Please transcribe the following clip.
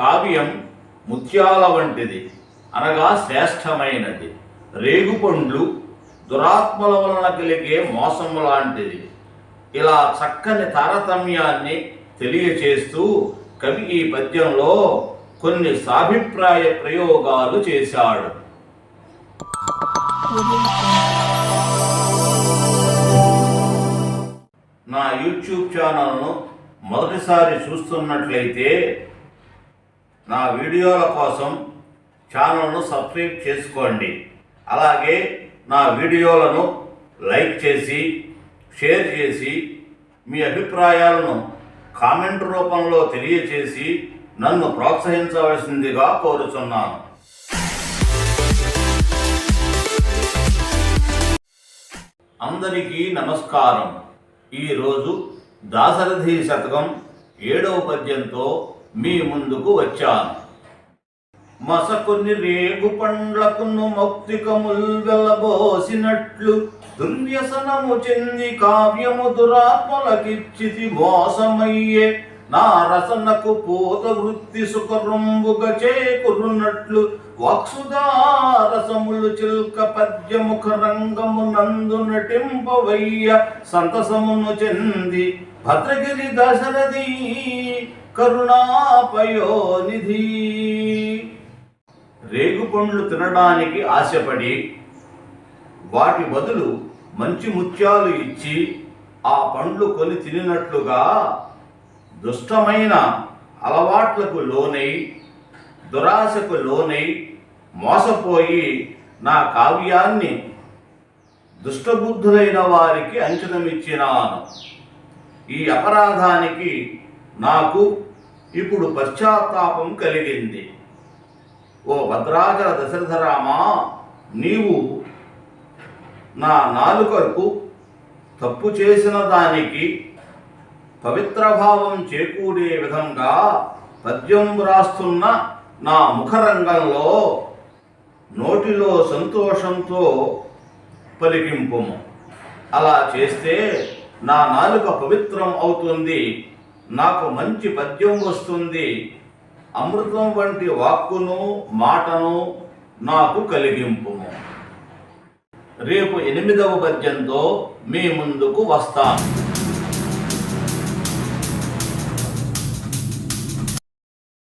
కావ్యం ముత్యాల వంటిది అనగా శ్రేష్టమైనది. రేగుపండ్లు దురాత్మల వలన కలిగే మోసం లాంటిది. ఇలా చక్కని తారతమ్యాన్ని తెలియచేస్తూ కవి ఈ పద్యంలో కొన్ని సాభిప్రాయ ప్రయోగాలు చేశాడు. నా యూట్యూబ్ ఛానల్ను మొదటిసారి చూస్తున్నట్లయితే నా వీడియోల కోసం ఛానల్ను సబ్స్క్రైబ్ చేసుకోండి. అలాగే నా వీడియోలను లైక్ చేసి షేర్ చేసి మీ అభిప్రాయాలను కామెంట్ రూపంలో తెలియచేసి నన్ను ప్రోత్సహించవలసిందిగా కోరుచున్నాను. అందరికీ నమస్కారం. ఈరోజు దాశరథి శతకం ఏడవ పద్యంతో మీ ముందుకు వచ్చాను. మసకొని రేగు పండ్లకును మౌక్తికముల్ వెలబోసినట్లు దుర్వ్యసనము చెంది కావ్యము దురాత్మలకిచ్చితి మోసమయ్యే నా రసనకు పూత వృత్తి సుఖరుంబుగ చేకురున్నట్లు వక్సుదారసములు చిల్క పద్యముఖ రంగము నందు నటింపవయ్య సంతసమును చెంది భద్రగిరి దశరథి కరుణాపయోనిధి. రేగుపండ్లు తినడానికి ఆశపడి వాటి బదులు మంచి ముత్యాలు ఇచ్చి ఆ పండ్లు కొని తినినట్లుగా దుష్టమైన అలవాట్లకు లోనై దురాశకు లోనై మోసపోయి నా కావ్యాన్ని దుష్టబుద్ధులైన వారికి అంచనమిచ్చినాను. ఈ అపరాధానికి నాకు ఇప్పుడు పశ్చాత్తాపం కలిగింది. ఓ భద్రాచల దశరథరామా నీవు నా నాలుకకు తప్పు చేసిన దానికి పవిత్రభావం చేకూరే విధంగా పద్యం వ్రాస్తున్న నా ముఖరంగంలో నోటిలో సంతోషంతో పలికింపుము అలా చేస్తే నా నాలుక పవిత్రం అవుతుంది నాకు మంచి పద్యం వస్తుంది. అమృతం వంటి వాక్కును మాటను నాకు కలిగింపుము రేపు ఎనిమిదవ పద్యంతో మీ ముందుకు వస్తాను.